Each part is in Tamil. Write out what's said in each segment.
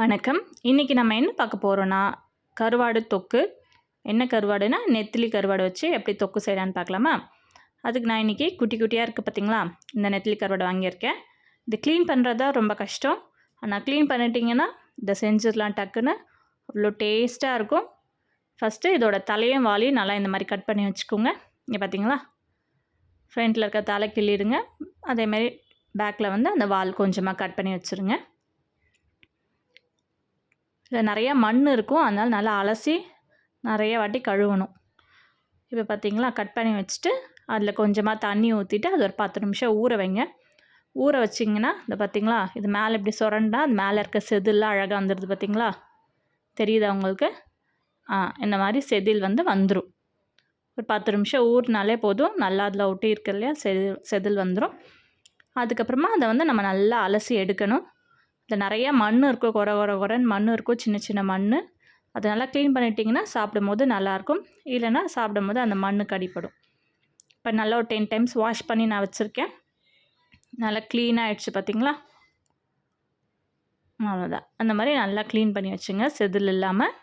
வணக்கம். இன்றைக்கி நம்ம என்ன பார்க்க போகிறோன்னா கருவாடு தொக்கு. என்ன கருவாடுனா நெத்திலி கருவாடு வச்சு எப்படி தொக்கு செய்யலான்னு பார்க்கலாமா? அதுக்கு நான் இன்றைக்கி குட்டி குட்டியாக இருக்குது பார்த்திங்களா இந்த நெத்திலி கருவாடு வாங்கியிருக்கேன். இது க்ளீன் பண்ணுறது தான் ரொம்ப கஷ்டம். ஆனால் க்ளீன் பண்ணிட்டீங்கன்னா இதை செஞ்சிடலாம் டக்குன்னு. அவ்வளோ டேஸ்ட்டாக இருக்கும். ஃபஸ்ட்டு இதோட தலையும் வாலியும் நல்லா இந்த மாதிரி கட் பண்ணி வச்சுக்கோங்க. இங்கே பார்த்தீங்களா ஃப்ரண்ட்டில் இருக்க தலை கிள்ளிடுங்க. அதேமாதிரி பேக்கில் வந்து அந்த வால் கொஞ்சமாக கட் பண்ணி வச்சுருங்க. இதில் நிறையா மண் இருக்கும். அதனால் நல்லா அலசி நிறைய வாட்டி கழுவணும். இப்போ பார்த்திங்களா கட் பண்ணி வச்சுட்டு அதில் கொஞ்சமாக தண்ணி ஊற்றிட்டு அது ஒரு பத்து நிமிஷம் ஊற வைங்க. ஊற வச்சிங்கன்னா இந்த பார்த்தீங்களா இது மேலே இப்படி சுரண்டா அது மேலே இருக்க செதில்லாம் அழகாக வந்துடுது பார்த்தீங்களா? தெரியுதா உங்களுக்கு? ஆ இந்த மாதிரி செதில் வந்து வந்துடும் ஒரு பத்து நிமிஷம் ஊறினாலே போதும். நல்லா அதில் ஒட்டி இருக்கு இல்லையா செதில் செதில் வந்துடும் அதுக்கப்புறமா அதை வந்து நம்ம நல்லா அலசி எடுக்கணும். இதில் நிறைய மண் இருக்கும் குறை குறை குறைன்னு மண் இருக்கும் சின்ன சின்ன மண் அதை நல்லா க்ளீன் பண்ணிட்டிங்கன்னா சாப்பிடும் போது நல்லாயிருக்கும். இல்லைன்னா சாப்பிடும் போது அந்த மண் கடிப்படும். இப்போ நல்லா ஒரு டென் டைம்ஸ் வாஷ் பண்ணி நான் வச்சுருக்கேன். நல்லா க்ளீனாக ஆகிடுச்சு பார்த்திங்களா? அவ்வளோதான் அந்த மாதிரி நல்லா க்ளீன் பண்ணி வச்சுங்க. செதில் இல்லாமல்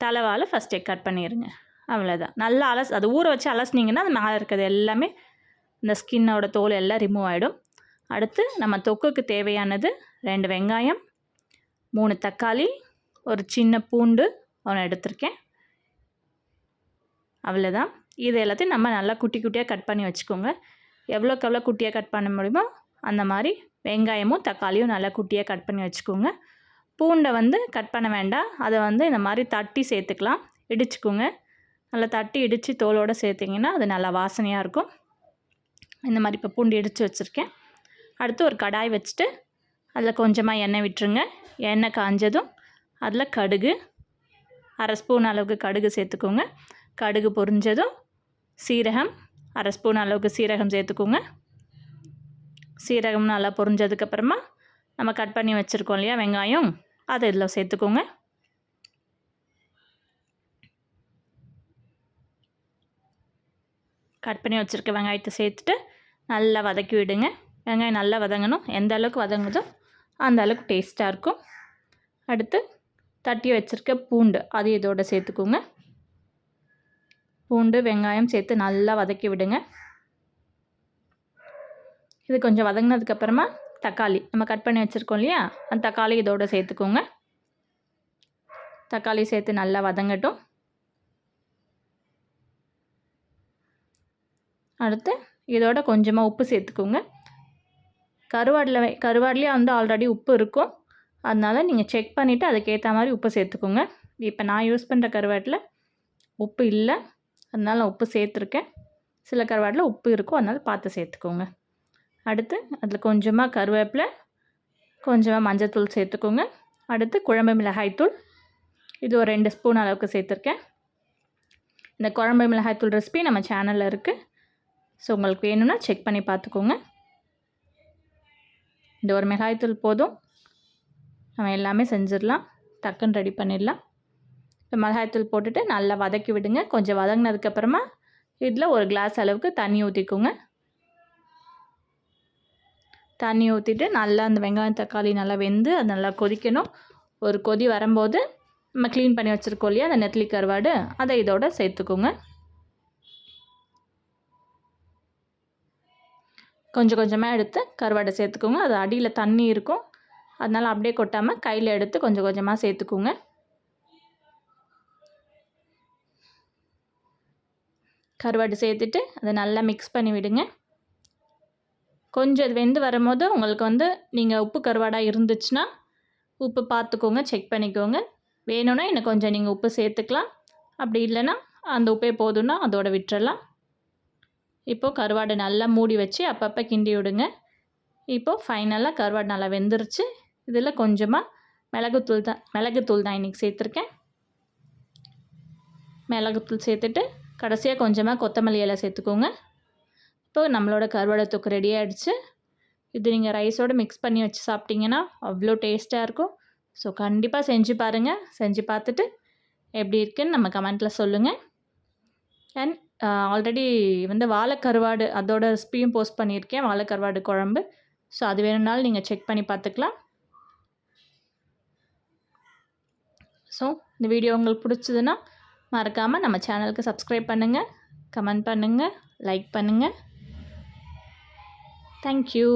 தலைவால் ஃபஸ்ட்டே கட் பண்ணிடுங்க அவ்வளோதான் நல்லா அலஸ் அது ஊற வச்சு அலசினீங்கன்னா அது மேலே இருக்கிறது எல்லாமே இந்த ஸ்கின்னோட தோல் எல்லாம் ரிமூவ் ஆகிடும் அடுத்து நம்ம தொக்குக்கு தேவையானது ரெண்டு வெங்காயம் மூணு தக்காளி ஒரு சின்ன பூண்டு ஒன்று எடுத்திருக்கேன். அவ்வளோதான் இது எல்லாத்தையும் நம்ம நல்லா குட்டி குட்டியாக கட் பண்ணி வச்சுக்கோங்க. எவ்வளோக்கு எவ்வளோ குட்டியாக கட் பண்ண முடியுமோ அந்த மாதிரி வெங்காயமும் தக்காளியும் நல்லா குட்டியாக கட் பண்ணி வச்சுக்கோங்க. பூண்டை வந்து கட் பண்ண வேண்டாம். அதை வந்து இந்த மாதிரி தட்டி சேர்த்துக்கலாம். இடிச்சுக்கோங்க. நல்லா தட்டி இடித்து தோலோடு சேர்த்திங்கன்னா அது நல்லா வாசனையாக இருக்கும். இந்த மாதிரி இப்போ பூண்டு இடித்து வச்சுருக்கேன். அடுத்து ஒரு கடாய் வச்சுட்டு அதில் கொஞ்சமாக எண்ணெய் விட்டுருங்க. எண்ணெய் காஞ்சதும் அதில் கடுகு அரை ஸ்பூன் அளவுக்கு கடுகு சேர்த்துக்கோங்க. கடுகு பொரிஞ்சதும் சீரகம் அரை ஸ்பூன் அளவுக்கு சீரகம் சேர்த்துக்கோங்க. சீரகம் நல்லா பொரிஞ்சதுக்கப்புறமா நம்ம கட் பண்ணி வச்சுருக்கோம் இல்லையா வெங்காயம் அதை இதில் சேர்த்துக்கோங்க. கட் பண்ணி வச்சுருக்க வெங்காயத்தை சேர்த்துட்டு நல்லா வதக்கி விடுங்க. வெங்காயம் நல்லா வதங்கணும். எந்த அளவுக்கு வதங்குதோ அந்த அளவுக்கு டேஸ்ட்டாக இருக்கும். அடுத்து தட்டி வச்சுருக்க பூண்டு அது இதோட சேர்த்துக்கோங்க. பூண்டு வெங்காயம் சேர்த்து நல்லா வதக்கி விடுங்க. இது கொஞ்சம் வதங்கினதுக்கப்புறமா தக்காளி நம்ம கட் பண்ணி வச்சுருக்கோம் இல்லையா? அந்த தக்காளி இதோட சேர்த்துக்கோங்க. தக்காளி சேர்த்து நல்லா வதங்கட்டும். அடுத்து இதோட கொஞ்சமாக உப்பு சேர்த்துக்கோங்க. கருவாடில் கருவாடிலே வந்து ஆல்ரெடி உப்பு இருக்கும். அதனால் நீங்கள் செக் பண்ணிவிட்டு அதுக்கேற்ற மாதிரி உப்பு சேர்த்துக்கோங்க. இப்போ நான் யூஸ் பண்ணுற கருவாட்டில் உப்பு இல்லை. அதனால் நான் உப்பு சேர்த்துருக்கேன். சில கருவாட்டில் உப்பு இருக்கும் அதனால் பார்த்து சேர்த்துக்கோங்க. அடுத்து அதில் கொஞ்சமாக கருவேப்பிலை கொஞ்சமாக மஞ்சத்தூள் சேர்த்துக்கோங்க. அடுத்து குழம்பு மிளகாய்த்தூள் இது ஒரு ரெண்டு ஸ்பூன் அளவுக்கு சேர்த்துருக்கேன். இந்த குழம்பு மிளகாய்த்தூள் ரெசிபி நம்ம சேனலில் இருக்குது ஸோ உங்களுக்கு வேணும்னா செக் பண்ணி பார்த்துக்கோங்க. இந்த ஒரு மிளகாய்த்தூள் போதும். நம்ம எல்லாமே செஞ்சிடலாம். டக்குன்னு ரெடி பண்ணிடலாம். இப்போ மிளகாய்த்தூள் போட்டுட்டு நல்லா வதக்கி விடுங்க. கொஞ்சம் வதங்கினதுக்கப்புறமா இதில் ஒரு கிளாஸ் அளவுக்கு தண்ணி ஊற்றிக்கோங்க தண்ணி ஊற்றிட்டு நல்லா அந்த வெங்காயம் தக்காளி நல்லா வெந்து அது நல்லா கொதிக்கணும். ஒரு கொதி வரும்போது நம்ம க்ளீன் பண்ணி வச்சுருக்கோம் இல்லையா? அந்த நெத்திலி கருவாடு. அதை இதோட சேர்த்துக்கோங்க. கொஞ்சம் கொஞ்சமாக எடுத்து கருவாடை சேர்த்துக்கோங்க. அது அடியில் தண்ணி இருக்கும். அதனால் அப்படியே கொட்டாமல் கையில் எடுத்து கொஞ்சம் கொஞ்சமாக சேர்த்துக்கோங்க. கருவாடு சேர்த்துட்டு அதை நல்லா மிக்ஸ் பண்ணி விடுங்க. கொஞ்சம் அது வெந்து வரும்போது உங்களுக்கு வந்து நீங்கள் உப்பு கருவாடாக இருந்துச்சுன்னா உப்பு பார்த்துக்கோங்க செக் பண்ணிக்கோங்க. வேணும்னா இன்னும் கொஞ்சம் நீங்கள் உப்பு சேர்த்துக்கலாம். அப்படி இல்லைன்னா அந்த உப்பே போதும்னா அதோட விட்டுறலாம். இப்போது கருவாடு நல்லா மூடி வச்சு அப்பப்போ கிண்டி விடுங்க. இப்போது ஃபைனலாக கருவாடு நல்லா வெந்துருச்சு. இதில் கொஞ்சமாக மிளகுத்தூள் தான் மிளகுத்தூள் தான் இன்றைக்கி சேர்த்துருக்கேன். மிளகுத்தூள் சேர்த்துட்டு கடைசியாக கொஞ்சமாக கொத்தமல்லி இலை சேர்த்துக்கோங்க. இப்போ நம்மளோட கருவாடை தொக்கு ரெடி ஆகிடுச்சு இது நீங்கள் ரைஸோடு மிக்ஸ் பண்ணி வச்சு சாப்பிட்டிங்கன்னா அவ்வளோ டேஸ்ட்டாக இருக்கும். ஸோ கண்டிப்பாக செஞ்சு பாருங்கள் செஞ்சு பார்த்துட்டு எப்படி இருக்குன்னு நம்ம கமெண்ட்டில் சொல்லுங்கள் அண்ட் ஆல்ரெடி வந்து வாழைக்கருவாடு அதோட ரெசிபியும் போஸ்ட் பண்ணியிருக்கேன். வாழைக்கருவாடு குழம்பு. ஸோ அது வேணும்னாலும் நீங்கள் செக் பண்ணி பார்த்துக்கலாம். ஸோ இந்த வீடியோ உங்களுக்கு பிடிச்சதுன்னா மறக்காமல் நம்ம சேனலுக்கு சப்ஸ்கிரைப் பண்ணுங்கள் கமெண்ட் பண்ணுங்கள் லைக் பண்ணுங்கள் தேங்க்யூ